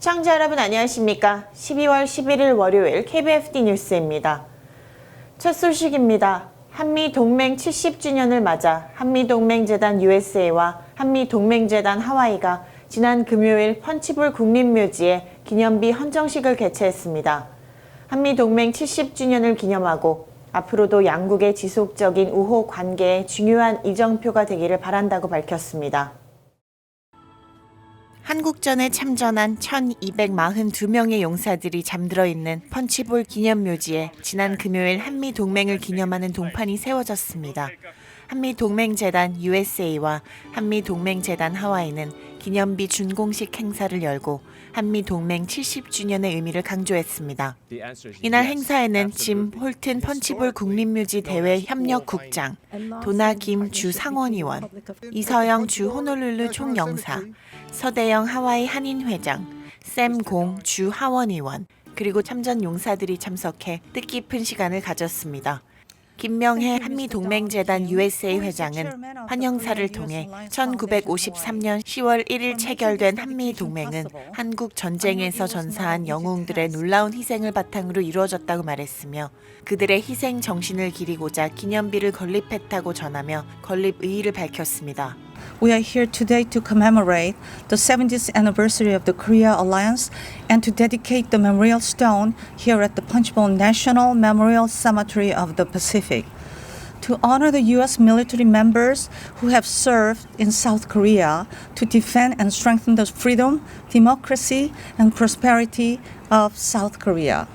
시청자 여러분 안녕하십니까? 12월 11일 월요일 KBFD 뉴스입니다. 첫 소식입니다. 한미 동맹 70주년을 맞아 한미 동맹 재단 USA와 한미 동맹 재단 하와이가 지난 금요일 펀치볼 국립묘지에 기념비 헌정식을 개최했습니다. 한미 동맹 70주년을 기념하고 앞으로도 양국의 지속적인 우호 관계에 중요한 이정표가 되기를 바란다고 밝혔습니다. 한국전에 참전한 1242명의 용사들이 잠들어 있는 펀치볼 기념묘지에 지난 금요일 한미 동맹을 기념하는 동판이 세워졌습니다. 한미 동맹재단 USA와 한미 동맹재단 하와이는 기념비 준공식 행사를 열고 한미 동맹 70주년의 의미를 강조했습니다. 이날 행사에는 짐 홀튼 펀치볼 국립묘지 대회 협력국장, 도나 김 주 상원의원, 이서영 주 호놀룰루 총영사, 서대영 하와이 한인회장, 샘 공 주 하원의원, 그리고 참전 용사들이 참석해 뜻깊은 시간을 가졌습니다. 김명혜 한미동맹재단 USA 회장은 환영사를 통해 1953년 10월 1일 체결된 한미동맹은 한국 전쟁에서 전사한 영웅들의 놀라운 희생을 바탕으로 이루어졌다고 말했으며 그들의 희생 정신을 기리고자 기념비를 건립했다고 전하며 건립 의의를 밝혔습니다. We are here today to commemorate the 70th anniversary of the Korea Alliance and to dedicate the memorial stone here at the Punchbowl National Memorial Cemetery of the Pacific. To honor the U.S. military members who have served in South Korea to defend and strengthen the freedom, democracy, and prosperity of South Korea.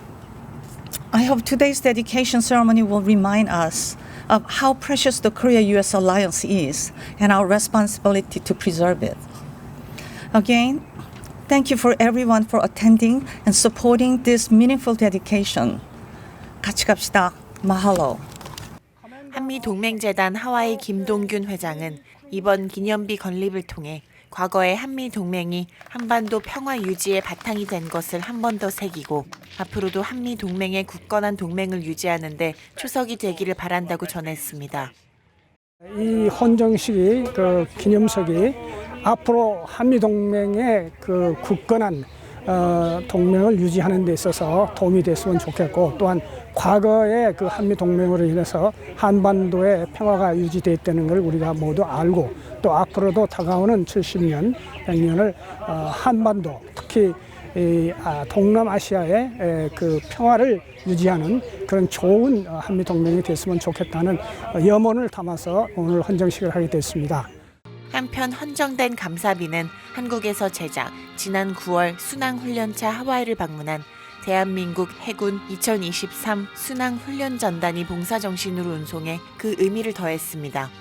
I hope today's dedication ceremony will remind us of how precious the Korea US alliance is and our responsibility to preserve it. Again, thank you for everyone for attending and supporting this meaningful dedication. 같이 갑시다. 마할로. 한미동맹재단 하와이 김동균 회장은 이번 기념비 건립을 통해 과거의 한미 동맹이 한반도 평화 유지의 바탕이 된 것을 한 번 더 새기고 앞으로도 한미 동맹의 굳건한 동맹을 유지하는데 초석이 되기를 바란다고 전했습니다. 이 헌정식이 그 기념석이 앞으로 한미 동맹의 그 굳건한 어, 동맹을 유지하는 데 있어서 도움이 됐으면 좋겠고 또한 과거의 그 한미 동맹으로 인해서 한반도의 평화가 유지됐다는 걸 우리가 모두 알고 또 앞으로도 다가오는 70년, 100년을 어, 한반도 특히 이 아, 동남아시아의 에, 그 평화를 유지하는 그런 좋은 어, 한미 동맹이 됐으면 좋겠다는 어, 염원을 담아서 오늘 헌정식을 하게 됐습니다. 한편 헌정된 감사비는 한국에서 제작, 지난 9월 순항훈련차 하와이를 방문한 대한민국 해군 2023 순항훈련전단이 봉사정신으로 운송해 그 의미를 더했습니다.